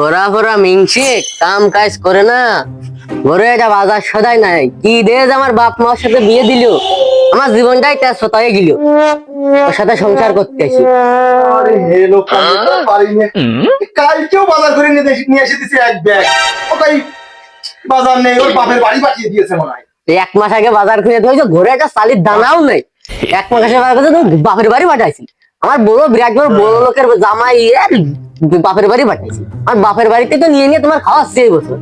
ভরা ভরা মিংসে কাম কাজ করে না। ঘরে এটা বাজার সদাই নাই কি দেশ আমার বাপ মার সাথে বিয়ে দিল। আমার জীবনটাই তার সতায় গেল। ওর সাথে সংসার করতে আসি। আরে হে লোক পারিনি। কালকেও বাজার করে নিয়ে এসে- নিয়ে এসে দিছে এক ব্যাগ। ওটাই বাজার নেই ওর বাপের বাড়ি পাঠিয়ে দিয়েছে মনে হয়। এক মাস আগে বাজার খুঁজে ধরেছো ঘরে একটা চালির দানাও নেই। এক মাস আগে বাজার তুমি বাপের বাড়ি পাঠাইছি আমার বড় বিরাট বড় বড় লোকের জামাই বাপের বাড়ি পাঠাইছি। আমার বাপের বাড়িতে তো নিয়ে নিয়ে তোমার খাওয়াচ্ছি এই বছর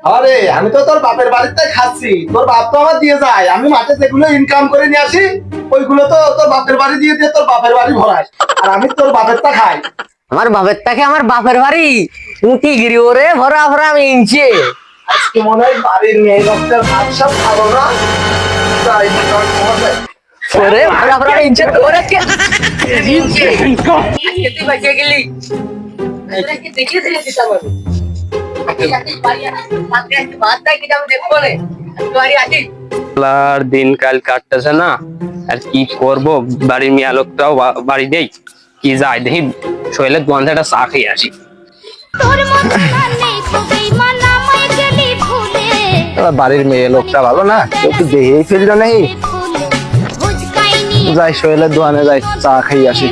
আরে আমি তো তোর বাপের বাড়িতে খাচ্ছি। তোর বাপ তো আমার দিয়ে যায়। আমি মাঠে যেগুলো ইনকাম করে নিয়ে আসি ওইগুলো তো তোর বাপের বাড়ি দিয়ে দিয়ে তোর বাপের বাড়ি ভরাস। আর আমি তোর বাপেরটা খাই। আমার বাপের তাকে আমার বাপের বাড়ি। উঁকি গিরি ওরে ভরা ভরা মিংছে আজকে মনে হয় বাড়ির মেয়ে লোকটার ভাত সব খাব না। তাই দোকান খোলা। ওরে ভরা ভরা মিংছে ওরে কে মিংছে তুই বাঁচিয়ে গেলি তোরা কি দেখিয়ে দিলি দিতে পারব দিনকাল কাটতেছে না। আর কি করব? বাড়ির মেয়ে লোকটাও বা- বাড়ি দেই কি যায় দেখি শৈলের দোকান থেকে একটা চা খেয়ে আসি। না বাড়ির মেয়ে লোকটা ভালো না? একটু তো দেখেই ফেলল হুজকাইনি যাই সোহেলের দোকানে যাই, চা খাই আসি।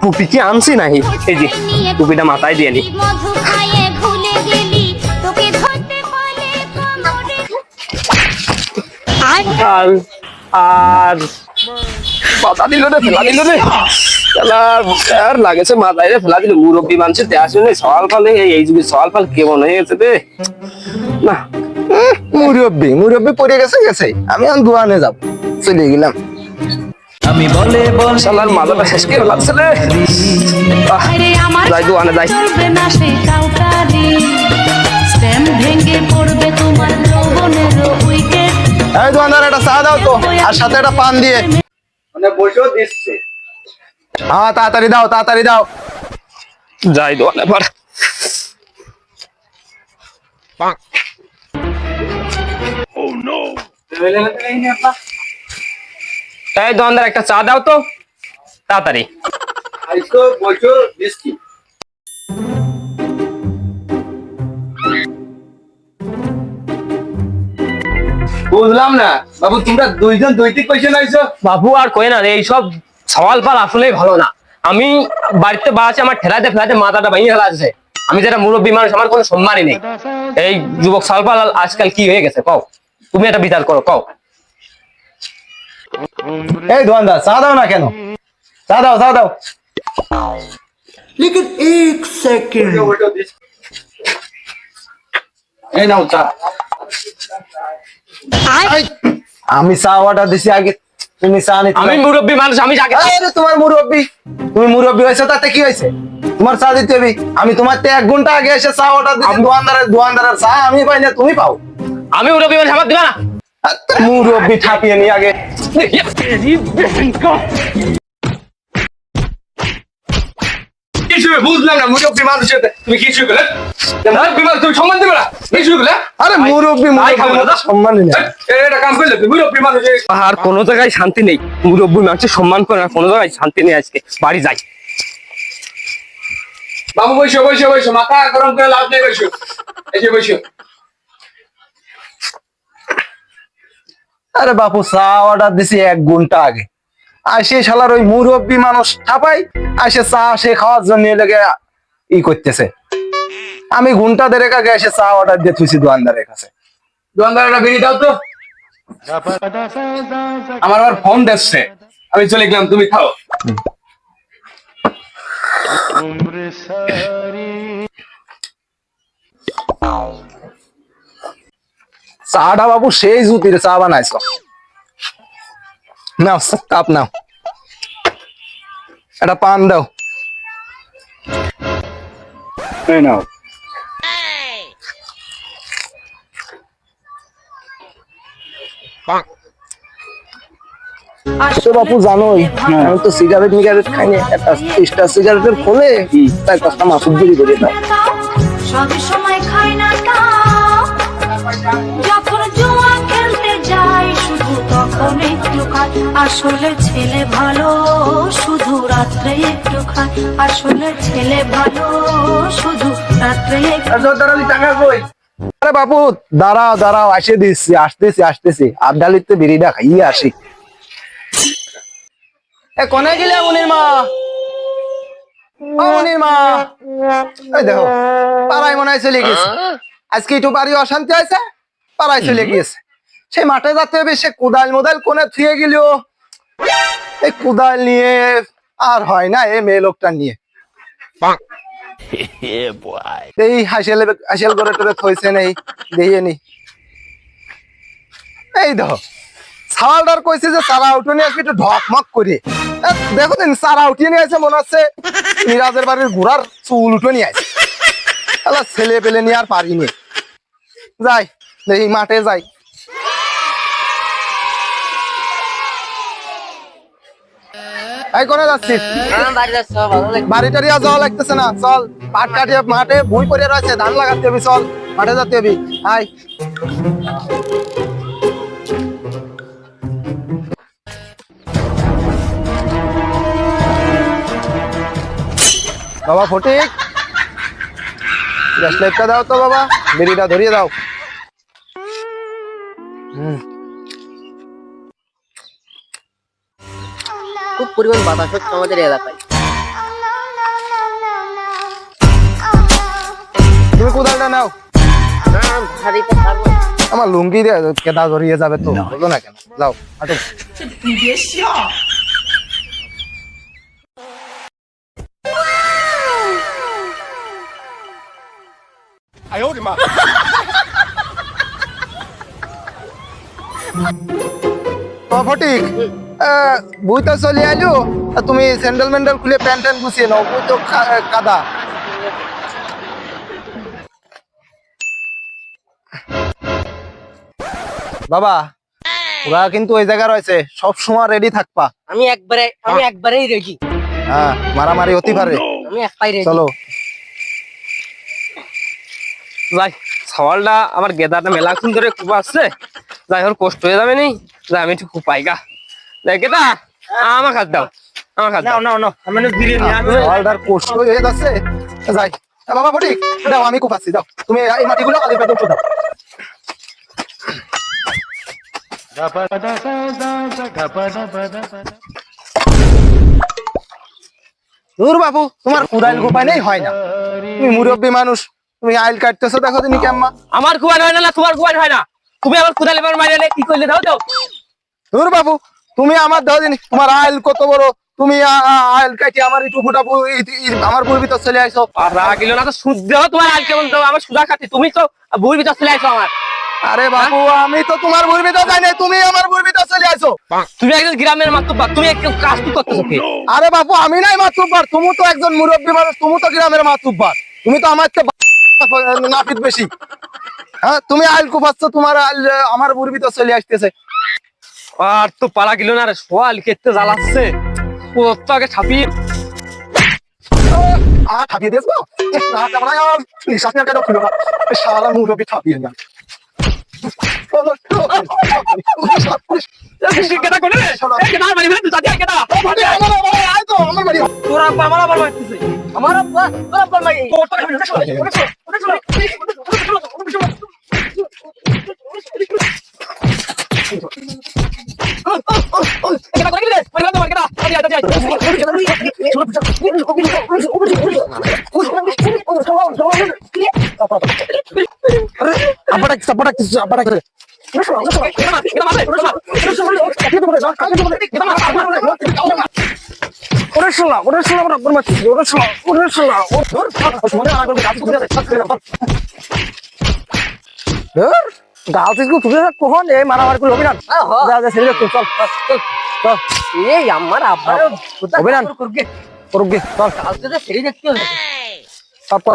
টুপি কি আনছি নাহি এই যে টুপিটা মাথায় দিয়ে নি। আর আর কথা দিল রে, ফেলা দিল রে। আর লাগেছে মাথায় রে, ফেলা দিল। মুরব্বী মানুষের শুনে সকাল পালে, এই যুগে সকাল পাল কেমন হয়ে গেছে না মুরব্বি মুরব্বি পড়ে গেছে গেছে। আমি এখন দোকানে যাব। চলে গেলাম। আমি বলে বলে শালার মাথাটা শেষ করে লাগছে রে আরে আমার যাই দোকানে যাই। না সে কাউকারি। স্ট্যাম্প ভেঙে পড়বে তোমার যৌবনের উইকেট এই দোকানদার একটা চা দাও তো আর সাথে একটা পান দিয়ে। মানে বসেও দিচ্ছে হ্যাঁ তাড়াতাড়ি দাও তাড়াতাড়ি দাও। যাই দোকানে পার এই দোকানদার একটা চা দাও তো। তাড়াতাড়ি। বসো বুঝলাম না। বাবু তোমরা দুইজন দুইটি কোয়েশ্চেন আইছো বাবু আর কই না এইসব সওয়াল পাল আসলেই ভালো না। আমি বাড়িতে বাড়াচ্ছি আমার ঠেলাতে ফেলাতে মাথাটা ভেঙে ফেলা আছে। আমি যেটা মুরব্বী মানুষ আমার কোনো সম্মানই নেই। এই যুবক সালপাল আজকাল কি হয়ে গেছে কও? তুমি একটা বিচার করো কও এই দোকানদার চা দাও না কেন চা দাও চা দাও लेकिन एक सेकंड এই নাও চা এই, আমি চা অর্ডার দিছি আগে তুমি চা নিতে আমি মুরব্বী মানুষ আমি যাকে আরে তোমার মুরব্বি তুমি মুরব্বি হয়েছে তাতে কি হয়েছে তোমার চা দিতে হবে আমি তোমার তো এক ঘন্টা আগে এসে চা অর্ডার দিচ্ছি দোকানদারের দোকানদারের চা আমি পাই না তুমি পাও আমি মুরব্বী মানুষ আমার দিবা না। মুরব্বি ঠাপিয়ে নি আগে। বুঝলাম না মুরব্বী মানুষ তুমি কিছু গেলে তুমি সম্মান দিবে না? কিছু গেলে আরে মুরব্বি আই খাব না, মুরব্বি যা। সম্মান এটা কাম করলে তুমি মুরব্বী মানুষ আর কোনো জায়গায় শান্তি নেই। মুরব্বী মানুষের সম্মান করে না কোনো জায়গায় শান্তি নেই আজকে। বাড়ি যাই। বাবু বসো বসো বসো মাথা গরম করে লাভ নেই বসো। এসে আরে বাপু, চা অর্ডার দিছি এক ঘণ্টা আগে। আসে শালার ওই মুরব্বি মানুষ ঠাপাই আসে চা সে খাওয়ার জন্য লেগে ই করতেছে। আমি ঘণ্টা দেড়েক আগে এসে চা অর্ডার দিয়ে থুইছি দোকানদারের কাছে। দোকানদার একটা বিড়ি দাও তো। আমার আবার ফোন দেখছে আমি চলে গেলাম, তুমি খাও। চাটা বাবু সেই জুতির চা বানাইছো। নাও কাপ নাও। এটা পান দাও। এই নাও। তো বাপু জানোই আমি তো সিগারেট মিগারেট খাইনি একটা স্টার সিগারেটের খোলে তাই কষ্ট মাসুদ বিড়ি করে দাও। সব সময় খাই না যখন জুয়া খেলতে যাই শুধু তখন একটু খায় আসলে ছেলে ভালো শুধু রাত্রে একটু খায় আসলে ছেলে ভালো শুধু রাত্রে একটু টাকা কই? আরে বাপু দাঁড়াও দাঁড়াও আসে দিচ্ছি আসতেছি আসতেছি। আবডালিতে বিড়িটা খাইয়ে আসি। এ কোনে গেলে মুনির মা? ও মুনির মা। এই দেখো পাড়ায় মনে হয় চলে গেছে। আজকে একটু বাড়ি অশান্তি আছে পাড়ায় চলে গিয়েছে। সেই মাঠে যাতে হবে সে কোদাল মোদাল কোনে থুয়ে গেল এই কোদাল নিয়ে আর হয় না এই মেয়ে লোকটা নিয়ে। এই হাসিয়াল হাসিয়াল করে টোরে থইছে নেই দেখিয়ে নি এই দেখো সাওয়ালদার কইছে যে সারা উঠে নিয়ে আসবি একটু ঢকমক করে। দেখো দিন সারা উঠিয়ে নিয়ে আছে মনে হচ্ছে মিরাজের বাড়ির ঘোড়ার চুল উঠে নিয়ে আছে আলা ছেলে পেলে নিয়ে আর পারিনি। যাই দেখি মাঠে যাই। এই কোনে যাচ্ছিস? আর যাওয়া লাগতেছে না চল। পাট কাটিয়ে মাঠে রয়েছে ধান লাগাতে হবে চল। মাঠে যেতে হবে। আয়। বাবা ফটিক। গ্যাস লাইটটা দাও তো বাবা বিড়িটা ধরিয়ে দাও। হুম। খুব পরিমাণ বাতাস হচ্ছে আমাদের এলাকায়। তুমি কোদালটা নাও। আমার লুঙ্গি দিয়ে কেদা ধরিয়ে যাবে তো বলো না কেন? যাও হাঁটো ও বই তো চলে আইলো। তুমি স্যান্ডেল ম্যান্ডেল খুলে প্যান্ট ট্যান্ট গুছিয়ে নাও বই তো কাদা। বাবা ওরা কিন্তু ওই জায়গা রয়েছে সব সময় রেডি থাকবা। আমি একবারে আমি একবারেই রেডি হ্যাঁ মারামারি হতে পারে আমি এক রেডি চলো। যাই সওয়ালটা আমার গেদাটা মেলাক্ষণ ধরে খুব আসছে যাই ওর কষ্ট হয়ে যাবে নি? যাই আমি একটু খুব পাইগা দেখ গেদা আমার খাত দাও আমার খাত দাও। না না আমি ধীরে নিয়ে আসব। কষ্ট হয়ে যাচ্ছে। যাই বাবা ফটিক দাও আমি আছি দাও তুমি এই মাটিগুলো আগে পেটে দাও। দূর বাবু তোমার কুদাইল গোপাই নেই হয় না। তুমি মুরব্বী মানুষ। তুমি আইল কাটতেছো দেখো তুমি কেমন আমার কুয়ার হয় না তোমার কুয়ার হয় না। তুমি আমার কুদালে মারিয়ে কি করলে দাও তো? দূর বাবু তুমি আমার দাও দিন তোমার আইল কত বড়। তুমি আইল কাটি আমার একটু ফুটা আমার বুড়ি ভিতর চলে আইসো আর রাগ গেল না তো দেও তোমার আল কেমন দাও আমার সুদা খাচ্ছি তুমি তো বুড়ি ভিতর চলে আসো আমার। আরে বাবু আমি তো তোমার বুড়ি ভিতর যাই নাই তুমি আমার বুড়ি ভিতর চলে আইসো তুমি একজন গ্রামের মাত্র তুমি একটু কাজ কি করতেছো আরে বাবু আমি নাই মাতুব্বার তুমি তো একজন মুরব্বী মানুষ তুমি তো গ্রামের মাতুব্বার। তুমি তো আমার থেকে নাপিত বেশি। হ্যাঁ তুমি আইল কুপাচ্ছ তোমার আইল আমার বুড়ি ভিতর চলে আসতেছে। আর তো পালা গেল না রে সোয়াল কেটে জ্বালাচ্ছে। আগে ছাপিয়ে আর দিয়েছ না নিঃশ্বাস কেন না? না আমার বাড়ি তোর আব্বা আমার আবার মারতেছে আমার আব্বা তোর আব্বার মাই ওরে শোনা ওরে ওরে শোনা ওরে ওর কাজ করে ধর গাল থেকে তুলে কখন এই মারামারি করে হবে না যা যা ছেড়ে চল চল চল এই আমার আব্বা। অভিনান করুক গে চল। কালকে তো সেরে দেখতে হবে সব কর